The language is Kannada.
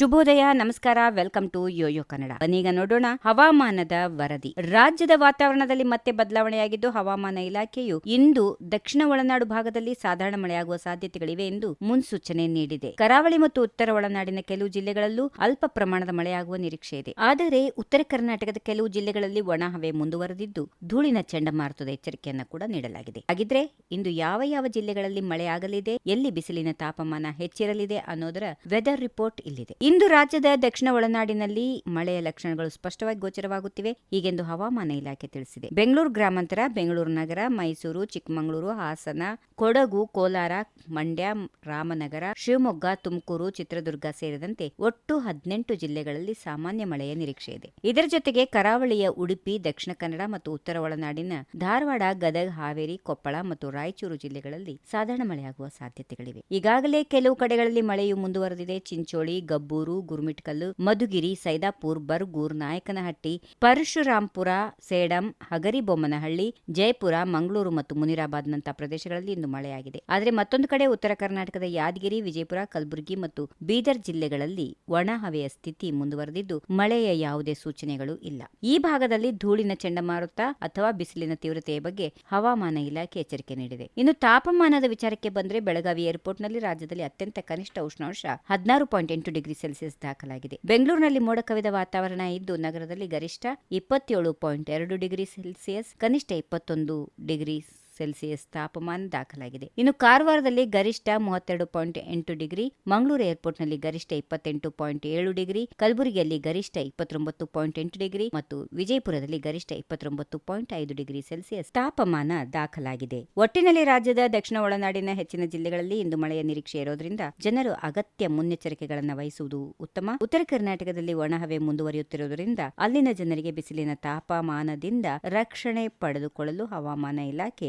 ಶುಭೋದಯ, ನಮಸ್ಕಾರ, ವೆಲ್ಕಮ್ ಟು ಯೋಯೋ ಕನ್ನಡ. ಈಗ ನೋಡೋಣ ಹವಾಮಾನದ ವರದಿ. ರಾಜ್ಯದ ವಾತಾವರಣದಲ್ಲಿ ಮತ್ತೆ ಬದಲಾವಣೆಯಾಗಿದ್ದು ಹವಾಮಾನ ಇಲಾಖೆಯು ಇಂದು ದಕ್ಷಿಣ ಒಳನಾಡು ಭಾಗದಲ್ಲಿ ಸಾಧಾರಣ ಮಳೆಯಾಗುವ ಸಾಧ್ಯತೆಗಳಿವೆ ಎಂದು ಮುನ್ಸೂಚನೆ ನೀಡಿದೆ. ಕರಾವಳಿ ಮತ್ತು ಉತ್ತರ ಒಳನಾಡಿನ ಕೆಲವು ಜಿಲ್ಲೆಗಳಲ್ಲೂ ಅಲ್ಪ ಪ್ರಮಾಣದ ಮಳೆಯಾಗುವ ನಿರೀಕ್ಷೆ ಇದೆ. ಆದರೆ ಉತ್ತರ ಕರ್ನಾಟಕದ ಕೆಲವು ಜಿಲ್ಲೆಗಳಲ್ಲಿ ಒಣ ಹವೆ ಮುಂದುವರೆದಿದ್ದು ಧೂಳಿನ ಚಂಡಮಾರುತದ ಎಚ್ಚರಿಕೆಯನ್ನು ಕೂಡ ನೀಡಲಾಗಿದೆ. ಹಾಗಿದ್ರೆ ಇಂದು ಯಾವ ಯಾವ ಜಿಲ್ಲೆಗಳಲ್ಲಿ ಮಳೆಯಾಗಲಿದೆ, ಎಲ್ಲಿ ಬಿಸಿಲಿನ ತಾಪಮಾನ ಹೆಚ್ಚಿರಲಿದೆ ಅನ್ನೋದರ ವೆದರ್ ರಿಪೋರ್ಟ್ ಇಲ್ಲಿದೆ. ಇಂದು ರಾಜ್ಯದ ದಕ್ಷಿಣ ಒಳನಾಡಿನಲ್ಲಿ ಮಳೆಯ ಲಕ್ಷಣಗಳು ಸ್ಪಷ್ಟವಾಗಿ ಗೋಚರವಾಗುತ್ತಿವೆ. ಹೀಗೆಂದು ಹವಾಮಾನ ಇಲಾಖೆ ತಿಳಿಸಿದೆ. ಬೆಂಗಳೂರು ಗ್ರಾಮಾಂತರ, ಬೆಂಗಳೂರು ನಗರ, ಮೈಸೂರು, ಚಿಕ್ಕಮಗಳೂರು, ಹಾಸನ, ಕೊಡಗು, ಕೋಲಾರ, ಮಂಡ್ಯ, ರಾಮನಗರ, ಶಿವಮೊಗ್ಗ, ತುಮಕೂರು, ಚಿತ್ರದುರ್ಗ ಸೇರಿದಂತೆ ಒಟ್ಟು ಹದಿನೆಂಟು ಜಿಲ್ಲೆಗಳಲ್ಲಿ ಸಾಮಾನ್ಯ ಮಳೆಯ ನಿರೀಕ್ಷೆ ಇದೆ. ಇದರ ಜೊತೆಗೆ ಕರಾವಳಿಯ ಉಡುಪಿ, ದಕ್ಷಿಣ ಕನ್ನಡ ಮತ್ತು ಉತ್ತರ ಒಳನಾಡಿನ ಧಾರವಾಡ, ಗದಗ, ಹಾವೇರಿ, ಕೊಪ್ಪಳ ಮತ್ತು ರಾಯಚೂರು ಜಿಲ್ಲೆಗಳಲ್ಲಿ ಸಾಧಾರಣ ಮಳೆಯಾಗುವ ಸಾಧ್ಯತೆಗಳಿವೆ. ಈಗಾಗಲೇ ಕೆಲವು ಕಡೆಗಳಲ್ಲಿ ಮಳೆಯು ಮುಂದುವರೆದಿದೆ. ಚಿಂಚೋಳಿ ಗಬ್ಬೂರು ಗುರುಮಿಟ್ಕಲ್ಲು, ಮಧುಗಿರಿ, ಸೈದಾಪುರ್, ಬರ್ಗೂರ್, ನಾಯಕನಹಟ್ಟಿ, ಪರಶುರಾಂಪುರ, ಸೇಡಂ ಹಗರಿಬೊಮ್ಮನಹಳ್ಳಿ ಜಯಪುರ, ಮಂಗಳೂರು ಮತ್ತು ಮುನಿರಾಬಾದ್ನಂತಹ ಪ್ರದೇಶಗಳಲ್ಲಿ ಇಂದು ಮಳೆಯಾಗಿದೆ. ಆದರೆ ಮತ್ತೊಂದು ಕಡೆ ಉತ್ತರ ಕರ್ನಾಟಕದ ಯಾದಗಿರಿ, ವಿಜಯಪುರ, ಕಲಬುರಗಿ ಮತ್ತು ಬೀದರ್ ಜಿಲ್ಲೆಗಳಲ್ಲಿ ಒಣ ಹವೆಯ ಸ್ಥಿತಿ ಮುಂದುವರೆದಿದ್ದು ಮಳೆಯ ಯಾವುದೇ ಸೂಚನೆಗಳು ಇಲ್ಲ. ಈ ಭಾಗದಲ್ಲಿ ಧೂಳಿನ ಚಂಡಮಾರುತ ಅಥವಾ ಬಿಸಿಲಿನ ತೀವ್ರತೆಯ ಬಗ್ಗೆ ಹವಾಮಾನ ಇಲಾಖೆ ಎಚ್ಚರಿಕೆ ನೀಡಿದೆ. ಇನ್ನು ತಾಪಮಾನದ ವಿಚಾರಕ್ಕೆ ಬಂದರೆ ಬೆಳಗಾವಿ ಏರ್ಪೋರ್ಟ್ನಲ್ಲಿ ರಾಜ್ಯದಲ್ಲಿ ಅತ್ಯಂತ ಕನಿಷ್ಠ ಉಷ್ಣಾಂಶ ಹದಿನಾರು ಪಾಯಿಂಟ್ ಎಂಟು ಡಿಗ್ರಿ ಸೆಲ್ಸಿಯಸ್ ದಾಖಲಾಗಿದೆ. ಬೆಂಗಳೂರಿನಲ್ಲಿ ಮೋಡ ಕವಿದ ವಾತಾವರಣ ಇದ್ದು, ನಗರದಲ್ಲಿ ಗರಿಷ್ಠ ಇಪ್ಪತ್ತೇಳು ಪಾಯಿಂಟ್ ಎರಡು ಡಿಗ್ರಿ ಸೆಲ್ಸಿಯಸ್ ಕನಿಷ್ಠ ಇಪ್ಪತ್ತೊಂದು ಡಿಗ್ರಿ ಸೆಲ್ಸಿಯಸ್ ತಾಪಮಾನ ದಾಖಲಾಗಿದೆ. ಇನ್ನು ಕಾರವಾರದಲ್ಲಿ ಗರಿಷ್ಠ ಮೂವತ್ತೆರಡು ಪಾಯಿಂಟ್ ಎಂಟು ಡಿಗ್ರಿ, ಮಂಗಳೂರು ಏರ್ಪೋರ್ಟ್ನಲ್ಲಿ ಗರಿಷ್ಠ ಇಪ್ಪತ್ತೆಂಟು ಪಾಯಿಂಟ್ ಏಳು ಡಿಗ್ರಿ, ಕಲಬುರಗಿಯಲ್ಲಿ ಗರಿಷ್ಠ ಇಪ್ಪತ್ತೊಂಬತ್ತು ಪಾಯಿಂಟ್ ಎಂಟು ಡಿಗ್ರಿ ಮತ್ತು ವಿಜಯಪುರದಲ್ಲಿ ಗರಿಷ್ಠ ಇಪ್ಪತ್ತೊಂಬತ್ತು ಪಾಯಿಂಟ್ ಐದು ಡಿಗ್ರಿ ಸೆಲ್ಸಿಯಸ್ ತಾಪಮಾನ ದಾಖಲಾಗಿದೆ. ಒಟ್ಟಿನಲ್ಲಿ ರಾಜ್ಯದ ದಕ್ಷಿಣ ಒಳನಾಡಿನ ಹೆಚ್ಚಿನ ಜಿಲ್ಲೆಗಳಲ್ಲಿ ಇಂದು ಮಳೆಯ ನಿರೀಕ್ಷೆ ಇರೋದ್ರಿಂದ ಜನರು ಅಗತ್ಯ ಮುನ್ನೆಚ್ಚರಿಕೆಗಳನ್ನು ವಹಿಸುವುದು ಉತ್ತಮ. ಉತ್ತರ ಕರ್ನಾಟಕದಲ್ಲಿ ಒಣಹವೆ ಮುಂದುವರಿಯುತ್ತಿರುವುದರಿಂದ ಅಲ್ಲಿನ ಜನರಿಗೆ ಬಿಸಿಲಿನ ತಾಪಮಾನದಿಂದ ರಕ್ಷಣೆ ಪಡೆದುಕೊಳ್ಳಲು ಹವಾಮಾನ ಇಲಾಖೆ